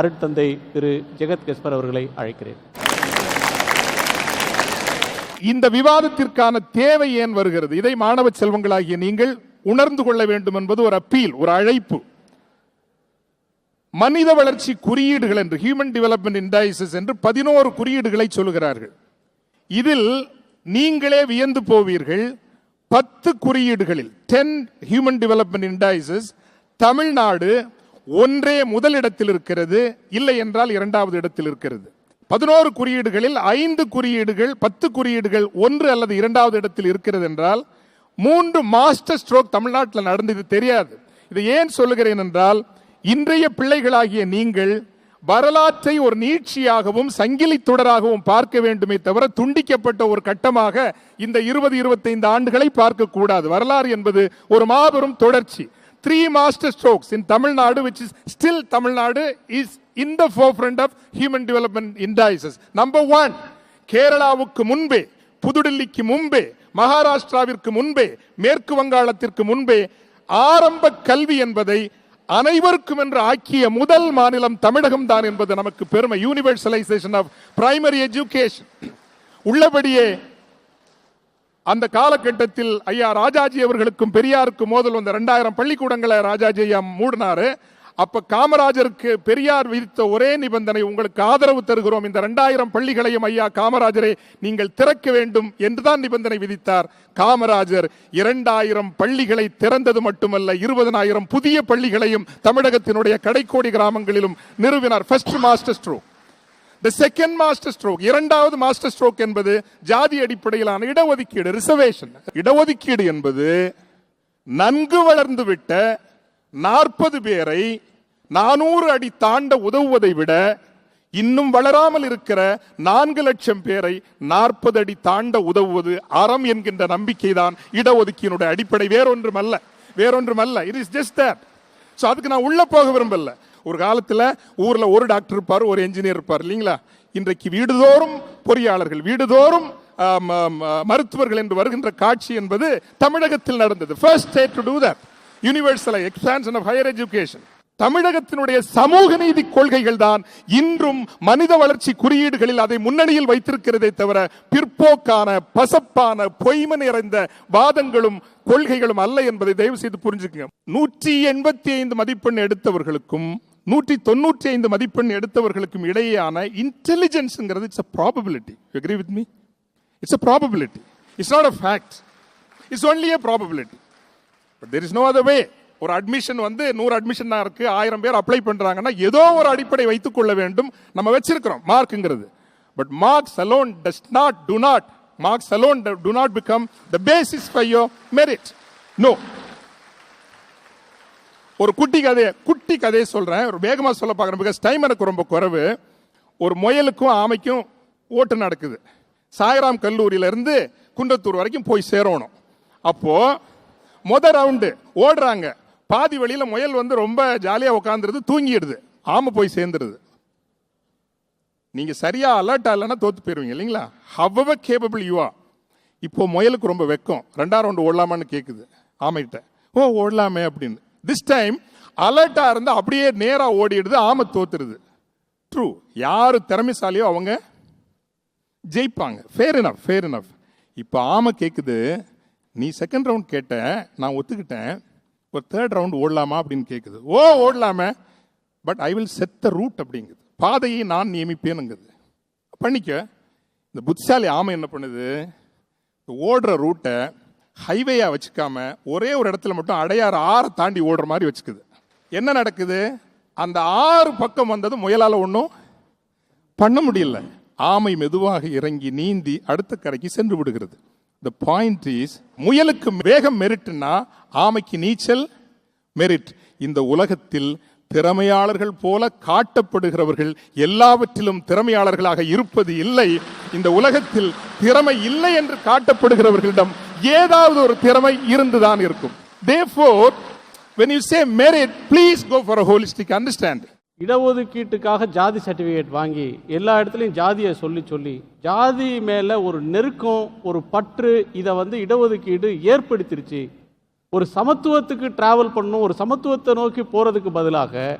அருட்தந்தை திரு ஜெகத் கஸ்பர் அவர்களை அழைக்கிறேன். இந்த விவாதத்திற்கான தேவை ஏன் வருகிறது? இதை மாணவ செல்வங்களாகிய நீங்கள் உணர்ந்து கொள்ள வேண்டும் என்பது ஒரு அப்பீல் ஒரு அழைப்பு. மனித வளர்ச்சி குறியீடுகள் என்று ஹியூமன் டெவலப்மெண்ட் இண்டைசஸ் என்று பதினோரு குறியீடுகளை சொல்லுகிறார்கள். இதில் நீங்களே வியந்து போவீர்கள் பத்து குறியீடுகளில் ten human development indices Tamil Nadu ஒன்றே முதலிடத்தில் இருக்கிறது இல்லை என்றால் இரண்டாவது இடத்தில் இருக்கிறது பதினோரு குறியீடுகளில் ஐந்து குறியீடுகள் பத்து குறியீடுகள் ஒன்று அல்லது இரண்டாவது இடத்தில் இருக்கிறது என்றால் மூன்று மாஸ்டர் ஸ்ட்ரோக் தமிழ்நாட்டில் நடந்தது தெரியாது. இதை ஏன் சொல்லுகிறேன் என்றால் இன்றைய பிள்ளைகளாகிய நீங்கள் வரலாற்றை ஒரு நீட்சியாகவும் சங்கிலி தொடராகவும் பார்க்க வேண்டுமே தவிர துண்டிக்கப்பட்ட ஒரு கட்டமாக இந்த இருபது இருபத்தைந்து ஆண்டுகளை பார்க்க கூடாது வரலாறு என்பது ஒரு மாபெரும் தொடர்ச்சி. Three master strokes in Tamil Nadu which is still Tamil Nadu is in the forefront of human development indices number one கேரளாவுக்கு முன்பே புதுடில்லிக்கு முன்பே மகாராஷ்டிராவிற்கு முன்பே மேற்கு வங்காளத்திற்கு முன்பே ஆரம்ப கல்வி என்பதை அனைவருக்கும் என்று ஆக்கிய முதல் மாநிலம் தமிழகம் தான் என்பது நமக்கு பெருமை. யூனிவர்சலைசேஷன் ஆஃப் பிரைமரி எஜுகேஷன் உள்ளபடியே அந்த காலகட்டத்தில் ஐயா ராஜாஜி அவர்களுக்கும் பெரியாருக்கும் மோதல் வந்த ரெண்டாயிரம் பள்ளிக்கூடங்களை ராஜாஜி ஐயா மூடினாரு. அப்ப காமராஜருக்கு பெரியார் விதித்த ஒரே நிபந்தனை உங்களுக்கு ஆதரவு தருகிறோம். இந்த ரெண்டாயிரம் பள்ளிகளையும் ஐயா காமராஜரை நீங்கள் திறக்க வேண்டும் என்றுதான் நிபந்தனை விதித்தார். காமராஜர் இரண்டாயிரம் பள்ளிகளை திறந்தது மட்டுமல்ல இருபதனாயிரம் புதிய பள்ளிகளையும் தமிழகத்தினுடைய கடைக்கோடி கிராமங்களிலும் நிறுவினார். First master stroke the second master stroke இரண்டாவது மாஸ்டர் ஸ்ட்ரோக் என்பது ஜாதி அடிப்படையிலான இடஒதுக்கீடு ரிசர்வேஷன் இடஒதுக்கீடு என்பது நன்கு வளர்ந்து விட்ட நாற்பது பேரை நானூறு அடி தாண்ட உதவுவதை விட இன்னும் வளராமல் இருக்கிற நான்கு லட்சம் பேரை நாற்பது அடி தாண்ட உதவுவது அறம் என்கின்ற நம்பிக்கைதான் இடஒதுக்கீனுடைய அடிப்படை. வேறொன்றுமல்ல. வேறொன்றுமல்ல. It is just that so அதுக்கு நான் உள்ள போக விரும்பல. ஒரு காலத்துல ஊர்ல ஒரு டாக்டர் இருப்பார் ஒரு என்ஜினியர் இருப்பார் இல்லைங்களா? இன்றைக்கு வீடுதோறும் பொறியாளர்கள் வீடுதோறும் மருத்துவர்கள் என்று வருகின்ற காட்சி என்பது தமிழகத்தில் நடந்தது. First state to do that universal expansion of higher education தமிழகத்தினுடைய சமூக நீதி கொள்கைகள் தான் இன்றும் மனித வளர்ச்சி குறியீடுகளில் அதை முன்னணியில் வைத்திருக்கிறதே தவிர பிற்போக்கான பசப்பான பொய்மை நிறைந்த வாதங்களும் கொள்கைகளும் அல்ல என்பதை தயவு செய்து புரிஞ்சுக்கங்க. நூற்றி எண்பத்தி ஐந்து மதிப்பெண் எடுத்தவர்களுக்கும் நூற்றி தொண்ணூற்றி ஐந்து மதிப்பெண் எடுத்தவர்களுக்கும் இடையேயான இன்டெலிஜென்ஸுங்கிறது it's a probability agree with me it's a probability it's not a fact it's only a probability but there is no other way ஒரு அட்மிஷன் வந்து நூறு அட்மிஷன் தான் இருக்கு. ஆயிரம் பேர் அப்ளை பண்றாங்கன்னா ஏதோ ஒரு அடிப்படை வைத்துக் கொள்ள வேண்டும். நம்ம வச்சிருக்கிறோம் மார்க்குங்கிறது but marks alone does not do not marks alone do not become the basis for your merit no ஒரு குட்டி கதையை குட்டி கதையை சொல்கிறேன் ஒரு வேகமாக சொல்ல பார்க்குறேன். பிகாஸ் டைம் எனக்கு ரொம்ப குறைவு. ஒரு முயலுக்கும் ஆமைக்கும் ஓட்டு நடக்குது. சாய்ராம் கல்லூரியிலேருந்து குண்டத்தூர் குன்றத்தூர் வரைக்கும் போய் சேரணும். அப்போது முத ரவுண்டு ஓடுறாங்க. பாதி வழியில் முயல் வந்து ரொம்ப ஜாலியாக உட்காந்துருது தூங்கிடுது. ஆமை போய் சேர்ந்துருது. நீங்கள் சரியாக அலர்ட் ஆகலைன்னா தோற்று போயிருவீங்க இல்லைங்களா? ஹவ் கேபபிள் யூ ஆர் இப்போ முயலுக்கு ரொம்ப வெக்கம். ரெண்டாம் ரவுண்டு ஓடலாமான்னு கேட்குது ஆமைகிட்ட. ஓ ஓடலாமே அப்படின்னு. திஸ் டைம் அலர்ட்டாக இருந்து அப்படியே நேராக ஓடிடுது ஆமை தோத்துருது. ட்ரூ யார் திறமைசாலியோ அவங்க ஜெயிப்பாங்க. ஃபேர் இனஃப் ஃபேர் இனஃப் இப்போ ஆமை கேட்குது நீ செகண்ட் ரவுண்ட் கேட்ட நான் ஒத்துக்கிட்டேன். ஒரு தேர்ட் ரவுண்ட் ஓடலாமா? அப்படின்னு கேட்குது ஓ ஓடலாமே. But I will set the route அப்படிங்குது. பாதையை நான் நியமிப்பேனுங்குது. பண்ணிக்க. இந்த புத்திசாலி ஆமை என்ன பண்ணுது? இந்த ஓடுற ரூட்டை ஹைவேயா வச்சுக்காம ஒரே ஒரு இடத்துல மட்டும் அடையாறு ஆறை தாண்டி ஓடுற மாதிரி வச்சுக்குது. என்ன நடக்குது? அந்த ஆறு பக்கம் வந்தது முயலால் ஒன்றும் பண்ண முடியல. ஆமை மெதுவாக இறங்கி நீந்தி அடுத்த கரைக்கு சென்று விடுகிறது. த பாயிண்ட் இஸ் முயலுக்கு வேகம் மெரிட்னா ஆமைக்கு நீச்சல் மெரிட். இந்த உலகத்தில் திறமையாளர்கள் போல காட்டப்படுகிறவர்கள் எல்லாவற்றிலும் திறமையாளர்களாக இருப்பது இல்லை. இந்த உலகத்தில் திறமை இல்லை என்று காட்டப்படுகிறவர்களிடம் ஏதாவது ஒரு திறமை இருந்துதான் இருக்கும். Therefore when you say merit please go for a holistic understanding. இடஒதுக்கீட்டுக்காக ஜாதி சர்டிஃபிகேட் வாங்கி எல்லா இடத்துலையும் ஜாதியை சொல்லி சொல்லி ஜாதி மேலே ஒரு நெருக்கம் ஒரு பற்று இதை வந்து இடஒதுக்கீடு ஏற்படுத்திருச்சு. ஒரு சமத்துவத்துக்கு டிராவல் பண்ணணும் ஒரு சமத்துவத்தை நோக்கி போகிறதுக்கு பதிலாக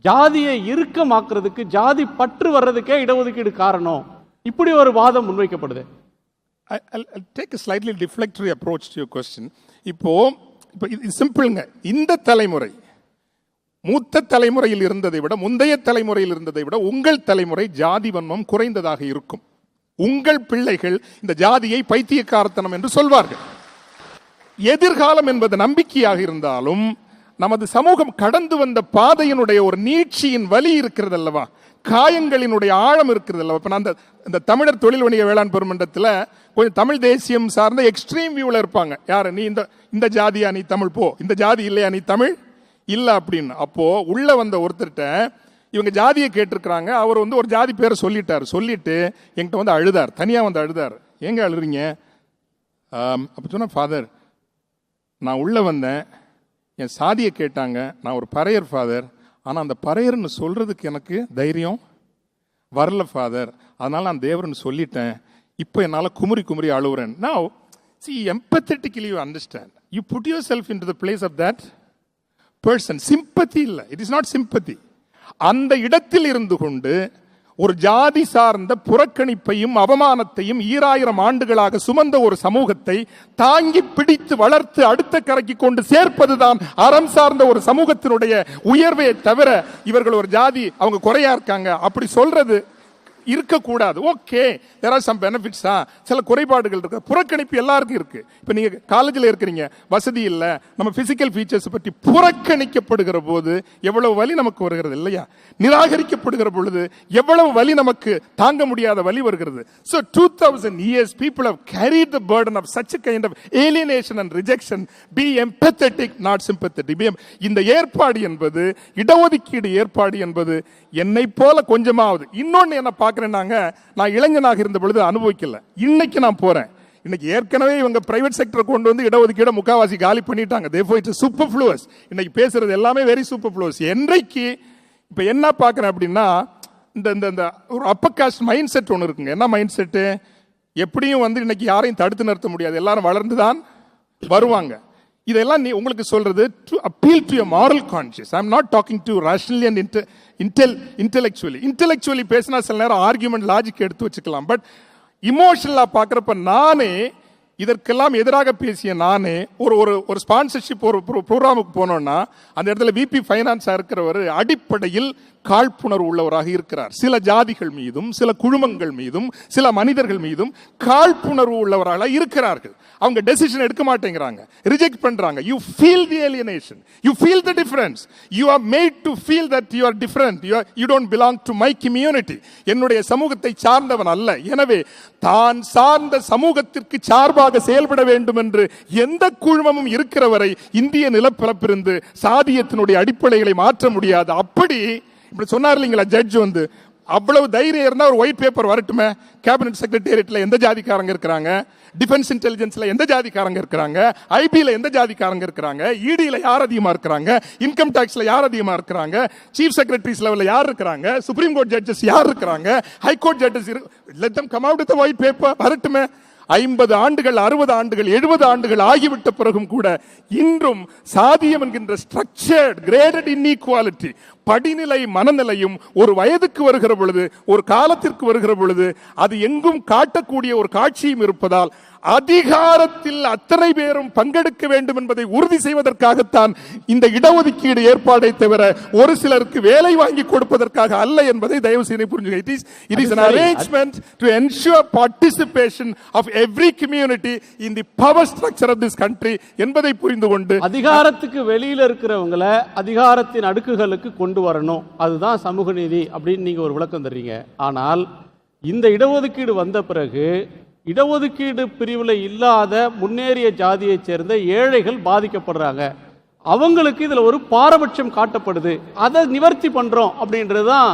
ஜாதியை இறுக்கமாக்குறதுக்கு ஜாதி பற்று வர்றதுக்கே இடஒதுக்கீடு காரணம். இப்படி ஒரு வாதம் முன்வைக்கப்படுது. I- I'll, I'll take a slightly deflectory approach to your question. இப்போ இப்போ இது சிம்பிள்ங்க இந்த தலைமுறை மூத்த தலைமுறையில் இருந்ததை விட முந்தைய தலைமுறையில் இருந்ததை விட உங்கள் தலைமுறை ஜாதி வன்மம் குறைந்ததாக இருக்கும். உங்கள் பிள்ளைகள் இந்த ஜாதியை பைத்தியக்காரத்தனம் என்று சொல்வார்கள். எதிர்காலம் என்பது நம்பிக்கையாக இருந்தாலும் நமது சமூகம் கடந்து வந்த பாதையினுடைய ஒரு நீட்சியின் வலி இருக்கிறது அல்லவா? காயங்களினுடைய ஆழம் இருக்கிறது இல்லை. இப்போ நான் அந்த இந்த தமிழர் தொழில் வணிக வேளாண் பெருமன்றத்தில் கொஞ்சம் தமிழ் தேசியம் சார்ந்த எக்ஸ்ட்ரீம் வியூவில் இருப்பாங்க. யார்? நீ இந்த இந்த ஜாதியா நீ தமிழ் போ. இந்த ஜாதி இல்லையா நீ தமிழ்? இல்லை அப்படின்னு. அப்போது உள்ளே வந்த ஒருத்தர்கிட்ட இவங்க ஜாதியை கேட்டிருக்கிறாங்க. அவர் வந்து ஒரு ஜாதி பேரை சொல்லிட்டார். சொல்லிட்டு என்கிட்ட வந்து அழுதார். தனியாக வந்து அழுதார். எங்கே அழுறீங்க? அப்போ அப்ப சொன்ன ஃபாதர் நான் உள்ளே வந்தேன். என் சாதியை கேட்டாங்க. நான் ஒரு பறையர் ஃபாதர் ஆனால் அந்த பறையர்னு சொல்கிறதுக்கு எனக்கு தைரியம் வரல ஃபாதர் அதனால் நான் தேவர்னு சொல்லிட்டேன். இப்போ என்னால் குமுறி குமுறி அழுவுறேன். Now you understand you put yourself into the place of that person sympathy இல்லை. இட் இஸ் நாட் சிம்பத்தி அந்த இடத்தில் இருந்து கொண்டு ஒரு ஜாதி சார்ந்த புறக்கணிப்பையும் அவமானத்தையும் ஈராயிரம் ஆண்டுகளாக சுமந்த ஒரு சமூகத்தை தாங்கி பிடித்து வளர்த்து அடுத்த கரைக்கு கொண்டு சேர்ப்பதுதான் அறம் சார்ந்த ஒரு சமூகத்தினுடைய உயர்வை தவிர இவர்கள் ஒரு ஜாதி அவங்க குறையா இருக்காங்க. அப்படி சொல்றது இருக்கக்கூடாது. ஓகே தேர் ஆர் சம் பெனிஃபிட்ஸா சில குறைபாடுகள் இருக்கு. புறக்கணிப்பு எல்லாருக்கும் இருக்கு. இப்போ நீங்க காலேஜில் இருக்கிறீங்க வசதி இல்லை நம்ம பிசிக்கல் ஃபீச்சர்ஸ் பற்றி புறக்கணிக்கப்படுகிற போது எவ்வளவு வலி நமக்கு வருகிறது இல்லையா? நிராகரிக்கப்படுகிற பொழுது எவ்வளவு வலி நமக்கு தாங்க முடியாத வலி வருகிறது. So two thousand years people have carried the burden of such kind of alienation and rejection be empathetic not sympathetic இந்த ஏற்பாடு என்பது இடஒதுக்கீடு ஏற்பாடு என்பது என்னை போல கொஞ்சமாவது. இன்னொன்று என்ன பார்க்குறேன்னாங்க. நான் இளைஞனாக இருந்த பொழுது அனுபவிக்கல. இன்னைக்கு நான் போறேன். இன்னைக்கு ஏற்கனவே இவங்க பிரைவேட் செக்டர் கொண்டு வந்து இடஒதுக்கீடு முக்காவாசி காலி பண்ணிட்டாங்க. தே இட்ஸ் சூப்பர் ஃப்ளூவஸ் இன்னைக்கு பேசுறது எல்லாமே வெரி சூப்பர் ஃப்ளூவஸ் என்றைக்கு இப்போ என்ன பார்க்குறேன் அப்படின்னா இந்த இந்த இந்த ஒரு அப்பர் காஸ்ட் மைண்ட் செட் ஒன்று இருக்குங்க. என்ன மைண்ட் செட்டு எப்படியும் வந்து இன்னைக்கு யாரையும் தடுத்து நிறுத்த முடியாது. எல்லாரும் வளர்ந்து தான் வருவாங்க. இதெல்லாம் நீ உங்களுக்கு சொல்றது to appeal to moral conscious I am not talking to rationally and intel intellectually intellectually பேசினா சில நேரம் ஆர்கியூமெண்ட் லாஜிக் எடுத்து வச்சுக்கலாம். பட் இமோஷனலாக பார்க்குறப்ப நானே இதற்கெல்லாம் எதிராக பேசிய நானே ஒரு ஒரு ஒரு ஸ்பான்சர்ஷிப் ஒரு ப்ரோக்ராமுக்கு போனோன்னா அந்த இடத்துல விபி ஃபைனான்ஸாக இருக்கிறவர் அடிப்படையில் காழ்ப்புணர்வு உள்ளவராக இருக்கிறார். சில ஜாதிகள் மீதும் சில குழுமங்கள் மீதும் சில மனிதர்கள் மீதும் காழ்ப்புணர்வு உள்ளவர்களாக இருக்கிறார்கள். அவங்க டெசிஷன் எடுக்க மாட்டேங்கிறாங்க. ரிஜெக்ட் பண்றாங்க. You feel the alienation you feel the difference you are made to feel that you are different you you don't belong to my community என்னுடைய சமூகத்தை சார்ந்தவன் அல்ல. எனவே தான் சார்ந்த சமூகத்திற்கு சார்பாக செயல்பட வேண்டும் என்று எந்த குழுமமும் இருக்கிற வரை இந்திய நிலப்பரப்பிலிருந்து சாதியத்தினுடைய அடிப்படைகளை மாற்ற முடியாது. அப்படி இப்படி சொன்னார் இல்லைங்களா ஜட்ஜ் வந்து? அவ்வளவு தைரியம் இருந்தால் ஒரு ஒயிட் பேப்பர் வரட்டுமே? கேபினட் செக்ரட்டேரியட்டில் எந்த ஜாதிக்காரங்க இருக்கிறாங்க? டிஃபென்ஸ் இன்டெலிஜென்ஸில் எந்த ஜாதிக்காரங்க இருக்கிறாங்க? ஐபியில் எந்த ஜாதிக்காரங்க இருக்கிறாங்க? இடியில் யார் அதிகமாக இருக்கிறாங்க? இன்கம் டேக்ஸில் யார் அதிகமாக இருக்கிறாங்க? சீஃப் செக்ரட்டரிஸ் லெவலில் யார் இருக்கிறாங்க? சுப்ரீம் கோர்ட் ஜட்ஜஸ் யார் இருக்கிறாங்க? High court judges judges let them come out with white paper வரட்டுமே? ஐம்பது ஆண்டுகள் அறுபது ஆண்டுகள் எழுபது ஆண்டுகள் ஆகிவிட்ட பிறகும் கூட இன்றும் சாதியம் என்கின்ற ஸ்ட்ரக்சர்ட் கிரேடட் இன்இக்வாலிட்டி படிநிலை மனநிலையும் ஒரு வயதுக்கு வருகிற பொழுது ஒரு காலத்திற்கு வருகிற பொழுது அது எங்கும் காட்டக்கூடிய ஒரு காட்சியும் இருப்பதால் அதிகாரத்தில் அத்தனை பேரும் பங்கெடுக்க வேண்டும் என்பதை உறுதி செய்வதற்காகத்தான் இந்த இடஒதுக்கீடு ஏற்பாடை தவிர ஒரு சிலருக்கு வேலை வாங்கி கொடுப்பதற்காக அல்ல என்பதை தயவு செய்து புரிஞ்சுங்க. It is it is an arrangement to ensure participation of every community in the power structure of this country என்பதை புரிந்து கொண்டு அதிகாரத்துக்கு வெளியில இருக்கிறவங்கள அதிகாரத்தின் அடுக்குகளுக்கு கொண்டு வரணும். அதுதான் சமூக நீதி அப்படின்னு நீங்க ஒரு விளக்கம் தர்றீங்க. ஆனால் இந்த இடஒதுக்கீடு வந்த பிறகு இடஒதுக்கீடு பிரிவில் இல்லாத முன்னேறிய ஜாதியைச் சேர்ந்த ஏழைகள் பாதிக்கப்படுறாங்க. அவங்களுக்கு இதில் ஒரு பாரபட்சம் காட்டப்படுது. அதை நிவர்த்தி பண்ணுறோம் அப்படின்றது தான்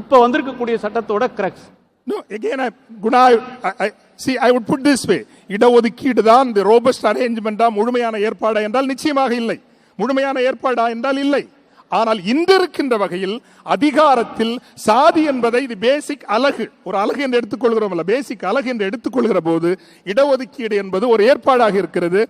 இப்போ வந்திருக்கக்கூடிய சட்டத்தோட crux No, again, I, Guna, I, I, see, I would put this way. இடஒதுக்கீடு தான் இந்த ரோபஸ்ட் arrangement முழுமையான ஏற்பாடா என்றால் நிச்சயமாக இல்லை. முழுமையான ஏற்பாடா என்றால் இல்லை. ஆனால் இன்று இருக்கின்ற வகையில் அதிகாரத்தில் சாதி என்பதை இது பேசிக் அழகு. ஒரு அழகு என்று எடுத்துக்கொள்கிறோம் பேசிக் அழகு என்று எடுத்துக்கொள்கிற போது இடஒதுக்கீடு என்பது ஒரு ஏற்பாடாக இருக்கிறது.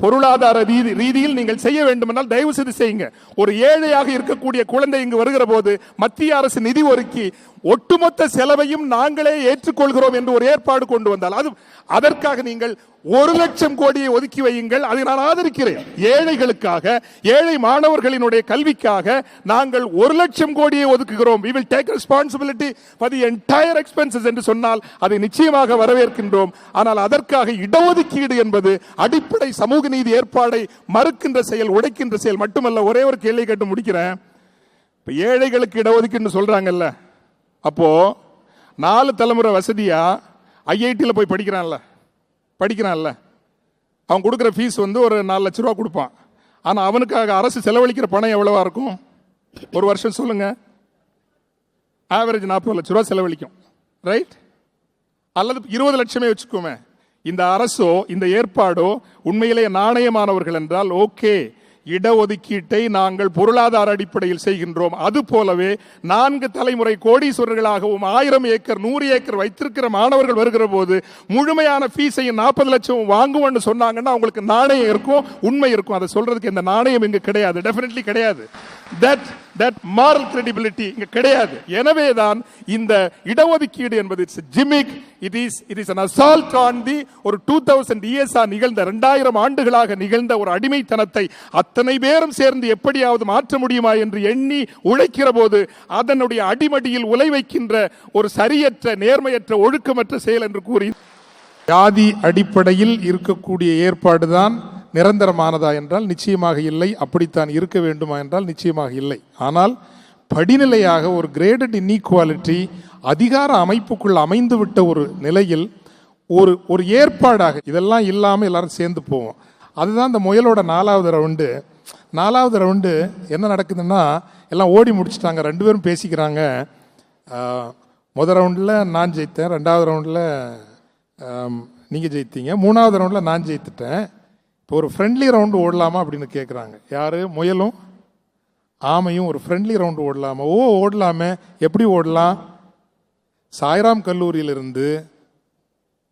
பொருளாதார ரீதி ரீதியில் நீங்கள் செய்ய வேண்டுமென்றால் தயவு செய்து செய்யுங்க. ஒரு ஏழையாக இருக்கக்கூடிய குழந்தை இங்கு வருகிற போது மத்திய அரசு நிதி ஒதுக்கி ஒட்டுமொத்த செலவையும் நாங்களே ஏற்றுக்கொள்கிறோம் என்று ஒரு ஏற்பாடு கொண்டு வந்தால் அது அதற்காக நீங்கள் ஒரு லட்சம் கோடியை ஒதுக்கி வையுங்கள். அதை நான் ஆதரிக்கிறேன். ஏழைகளுக்காக ஏழை மாணவர்களினுடைய கல்விக்காக நாங்கள் ஒரு லட்சம் கோடியை ஒதுக்குகிறோம். We will take responsibility for the entire expenses என்று சொன்னால் அதை நிச்சயமாக வரவேற்கின்றோம். ஆனால் அதற்காக இடஒதுக்கீடு என்பது அடிப்படை சமூக நீதி ஏற்பாடை மறுக்கின்ற செயல் உடைக்கின்ற செயல் மட்டுமல்ல. ஒரே ஒரு கேள்வி கேட்டு முடிக்கிறேன். இப்போ ஏழைகளுக்கு இடஒதுக்கீடுன்னு சொல்கிறாங்கல்ல அப்போது நாலு தலைமுறை வசதியாக ஐஐடியில் போய் படிக்கிறான்ல. படிக்கிறான்ல. அவன் கொடுக்குற ஃபீஸ் வந்து ஒரு நாலு லட்ச ரூபா கொடுப்பான். ஆனால் அவனுக்காக அரசு செலவழிக்கிற பணம் எவ்வளவா இருக்கும்? ஒரு வருஷம் சொல்லுங்க. ஆவரேஜ் நாற்பது லட்ச ரூபா செலவழிக்கும். ரைட் அல்லது இருபது லட்சமே வச்சுக்கோமே. இந்த அரசோ இந்த ஏற்பாடோ உண்மையிலே நாணயமானவர்கள் என்றால் ஓகே இடஒதுக்கீட்டை நாங்கள் பொருளாதார அடிப்படையில் செய்கின்றோம். அது போலவே நான்கு தலைமுறை கோடீஸ்வரர்களாகவும் ஆயிரம் ஏக்கர் நூறு ஏக்கர் வைத்திருக்கிற மாணவர்கள் வருகிற போது முழுமையான ஃபீஸையும் நாற்பது லட்சம் வாங்குவோம்னு சொன்னாங்கன்னா அவங்களுக்கு நாணயம் இருக்கும் உண்மை இருக்கும். அதை சொல்றதுக்கு இந்த நாணயம் இங்கு கிடையாது. டெஃபினெட்லி கிடையாது. தட் தட் மாரல் கிரெடிபிலிட்டி இங்க கிடையாது. எனவே தான் இந்த இடஒதுக்கீடு என்பது it's gimmick it is it is an assault the ஒரு டூ தௌசண்ட் இயர்ஸா நிகழ்ந்த ரெண்டாயிரம் ஆண்டுகளாக நிகழ்ந்த ஒரு அடிமைத்தனத்தை அத்தனை பேரும் சேர்ந்து எப்படியாவது மாற்ற முடியுமா என்று எண்ணி உழைக்கிற போது அதனுடைய அடிமடியில் உலை வைக்கின்ற ஒரு சரியற்ற நேர்மையற்ற ஒழுக்கமற்ற செயல் என்று கூறி ஜாதி அடிப்படையில் இருக்கக்கூடிய ஏற்பாடுதான் நிரந்தரமானதா என்றால் நிச்சயமாக இல்லை. அப்படித்தான் இருக்க வேண்டுமா என்றால் நிச்சயமாக இல்லை. ஆனால் படிநிலையாக ஒரு கிரேடட் இன்இக்வாலிட்டி அதிகார அமைப்புக்குள் அமைந்துவிட்ட ஒரு நிலையில் ஒரு ஒரு ஏற்பாடாக இதெல்லாம் இல்லாமல் எல்லாரும் சேர்ந்து போவோம். அதுதான் இந்த முயலோட நாலாவது ரவுண்டு நாலாவது ரவுண்டு என்ன நடக்குதுன்னா எல்லாம் ஓடி முடிச்சிட்டாங்க. ரெண்டு பேரும் பேசிக்கிறாங்க. முதல் ரவுண்டில் நான் ஜெயித்தேன். ரெண்டாவது ரவுண்டில் நீங்கள் ஜெயித்தீங்க. மூணாவது ரவுண்டில் நான் ஜெயித்துட்டேன். இப்போ ஒரு ஃப்ரெண்ட்லி ரவுண்டு ஓடலாமா அப்படின்னு கேட்குறாங்க யார்? முயலும். ஆமையும் ஒரு ஃப்ரெண்ட்லி ரவுண்டு ஓடலாமா? ஓ ஓடலாமே. எப்படி ஓடலாம்? சாய்ராம் கல்லூரியிலிருந்து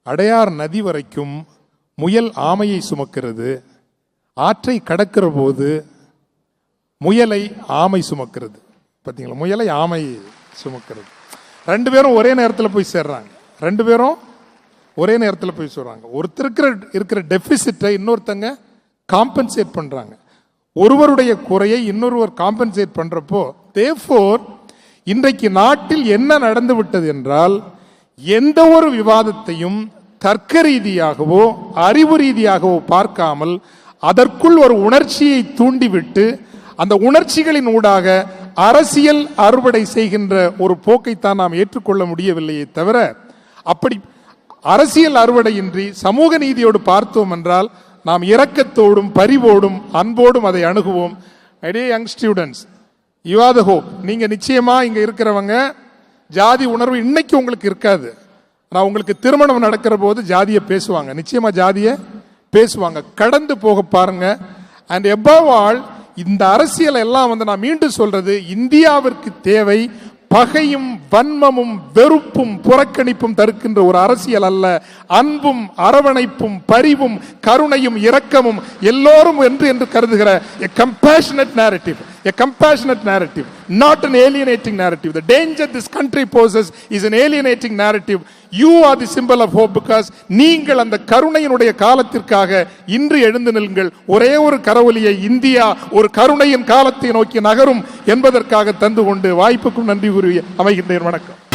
அடையார் நதி வரைக்கும் முயல் ஆமையை சுமக்கிறது. ஆற்றை கடக்கிற போது முயலை ஆமை சுமக்கிறது. பார்த்தீங்களா முயலை ஆமை சுமக்கிறது. ரெண்டு பேரும் ஒரே நேரத்தில் போய் சேர்றாங்க. ரெண்டு பேரும் ஒரே நேரத்தில் போய் சொல்கிறாங்க ஒருத்தருக்கு இருக்கிற டெஃபிசிட்டை இன்னொருத்தங்க காம்பன்சேட் பண்ணுறாங்க ஒருவருடைய குறையை இன்னொருவர் காம்பன்சேட் பண்ணுறப்போ தேஃபோர் இன்றைக்கு நாட்டில் என்ன நடந்து விட்டது என்றால் எந்த ஒரு விவாதத்தையும் தர்க்க ரீதியாகவோ அறிவு ரீதியாகவோ பார்க்காமல் அதற்குள் ஒரு உணர்ச்சியை தூண்டிவிட்டு அந்த உணர்ச்சிகளின் ஊடாக அரசியல் அறுவடை செய்கின்ற ஒரு போக்கைத்தான் நாம் ஏற்றுக்கொள்ள முடியவில்லையே தவிர அப்படி அரசியல் அறுவடையின்றி சமூக நீதியோடு பார்த்தோம் என்றால் நாம் இரக்கத்தோடும் பரிவோடும் அன்போடும் அதை அணுகுவோம். ஐடியே young students you are the hope நீங்கள் நிச்சயமாக இங்கே இருக்கிறவங்க ஜாதி உணர்வு இன்னைக்கு உங்களுக்கு இருக்காது. நான் உங்களுக்கு திருமணம் நடக்கிற போது ஜாதியை பேசுவாங்க. நிச்சயமாக ஜாதியை பேசுவாங்க. கடந்து போக பாருங்க. அண்ட் எபவ் ஆல் இந்த அரசியல் எல்லாம் வந்து நான் மீண்டும் சொல்றது இந்தியாவிற்கு தேவை பகையும் வன்மமும் வெறுப்பும் புறக்கணிப்பும் தடுக்கின்ற ஒரு அரசியல் அல்ல. அன்பும் அரவணைப்பும் பரிவும் கருணையும் இரக்கமும் எல்லோரும் என்று என்று கருதுகிற compassionate narrative a compassionate narrative not an alienating narrative the danger this country poses is an alienating narrative you are the symbol of hope because நீங்கள் அந்த கருணையினுடைய காலத்திற்காக இன்று எழுந்து நில்லுங்கள் ஒரே ஒரு கரவொலியை இந்தியா ஒரு கருணையின் காலத்தை நோக்கி நகரும் என்பதற்காக தந்து கொண்டு வாய்ப்புக்கும் நன்றி கூறி அமைகின்றேன் வணக்கம்